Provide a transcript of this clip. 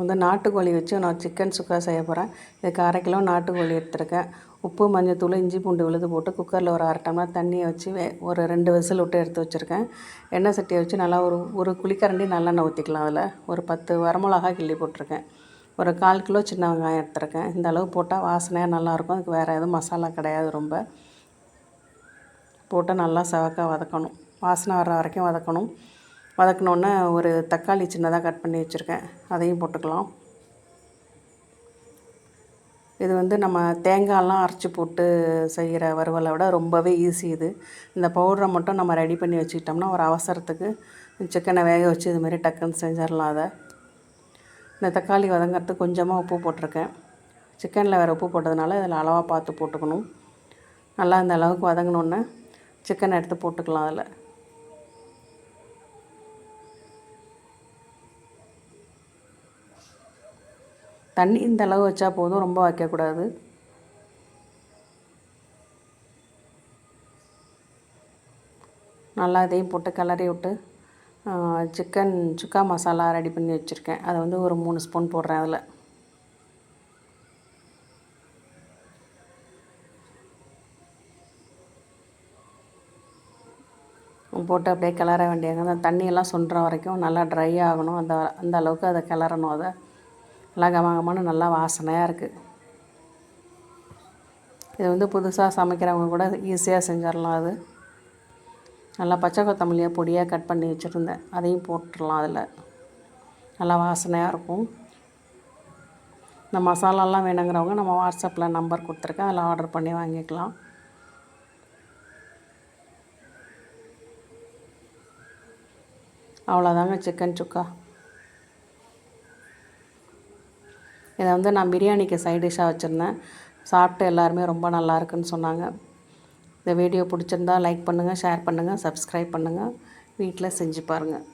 வந்து நாட்டுக்கோழி வச்சு நான் சிக்கன் சுக்கா செய்ய போகிறேன் இதுக்கு அரை கிலோ நாட்டுக்கோழி எடுத்திருக்கேன். உப்பு மஞ்சத்தூள் இஞ்சி பூண்டு விழுது போட்டு குக்கரில் ஒரு அரை டம்ளர் தண்ணியை வச்சு ஒரு ரெண்டு விசில் விட்டு எடுத்து வச்சுருக்கேன். எண்ணெய் சட்டியை வச்சு நல்லா ஒரு ஒரு குளிக்கரண்டி நல்லெண்ணெய் ஊற்றிக்கலாம் அதில். ஒரு பத்து வரமிளகா கிள்ளி போட்டிருக்கேன். ஒரு கால் கிலோ சின்ன வெங்காயம் எடுத்திருக்கேன். இந்த அளவு போட்டால் வாசனையாக நல்லாயிருக்கும். அதுக்கு வேறு எதுவும் மசாலா கிடையாது ரொம்ப. போட்டு நல்லா செவக்காக வதக்கணும். வாசனை வர்ற வரைக்கும் வதக்கணும். வதக்கினோன்னே ஒரு தக்காளி சின்னதாக கட் பண்ணி வச்சுருக்கேன். அதையும் போட்டுக்கலாம். இது வந்து நம்ம தேங்காயெலாம் அரைச்சி போட்டு செய்கிற வறுவலை விட ரொம்பவே ஈஸி இது. இந்த பவுடரை மட்டும் நம்ம ரெடி பண்ணி வச்சுக்கிட்டோம்னா ஒரு அவசரத்துக்கு சிக்கனை வேக வச்சு இதுமாரி டக்குன்னு செஞ்சிடலாம் அதை. இந்த தக்காளி வதங்கிறதுக்கு கொஞ்சமாக உப்பு போட்டிருக்கேன். சிக்கனில் வேறு உப்பு போட்டதுனால இதில் அளவாக பார்த்து போட்டுக்கணும். நல்லா இந்த அளவுக்கு வதங்கினோன்னே சிக்கனை எடுத்து போட்டுக்கலாம் அதில். தண்ணி இந்த அளவு வச்சா போதும் ரொம்ப வைக்கக்கூடாது. நல்லா இதையும் போட்டு கிளறி விட்டு சிக்கன் சுக்கா மசாலா ரெடி பண்ணி வச்சுருக்கேன். அதை வந்து ஒரு மூணு ஸ்பூன் போடுறேன் அதில். போட்டு அப்படியே கிளற வேண்டியது அந்த தண்ணியெல்லாம் சொல்கிற வரைக்கும் நல்லா ட்ரை ஆகணும். அந்த அந்த அளவுக்கு அதை கிளறணும். அதை நல்லா கமகமான நல்லா வாசனையாக இருக்குது இது வந்து புதுசாக சமைக்கிறவங்க கூட ஈஸியாக செஞ்சிடலாம் அது. நல்லா பச்சை கொத்தமல்லியாக பொடியாக கட் பண்ணி வச்சுருந்தேன். அதையும் போட்டுடலாம் அதில். நல்லா வாசனையாக இருக்கும். இந்த மசாலாலாம் வேணுங்கிறவங்க நம்ம வாட்ஸ்அப்பில் நம்பர் கொடுத்துருக்கேன். அதில் ஆர்டர் பண்ணி வாங்கிக்கலாம். அவ்வளோதாங்க சிக்கன் சுக்கா. இதை வந்து நான் பிரியாணிக்கு சைட் டிஷ்ஷாக வச்சுருந்தேன். சாப்பிட்டு எல்லாருமே ரொம்ப நல்லா இருக்குன்னு சொன்னாங்க. இந்த வீடியோ பிடிச்சிருந்தா லைக் பண்ணுங்கள் ஷேர் பண்ணுங்கள் சப்ஸ்கிரைப் பண்ணுங்கள் வீட்டில் செஞ்சு பாருங்கள்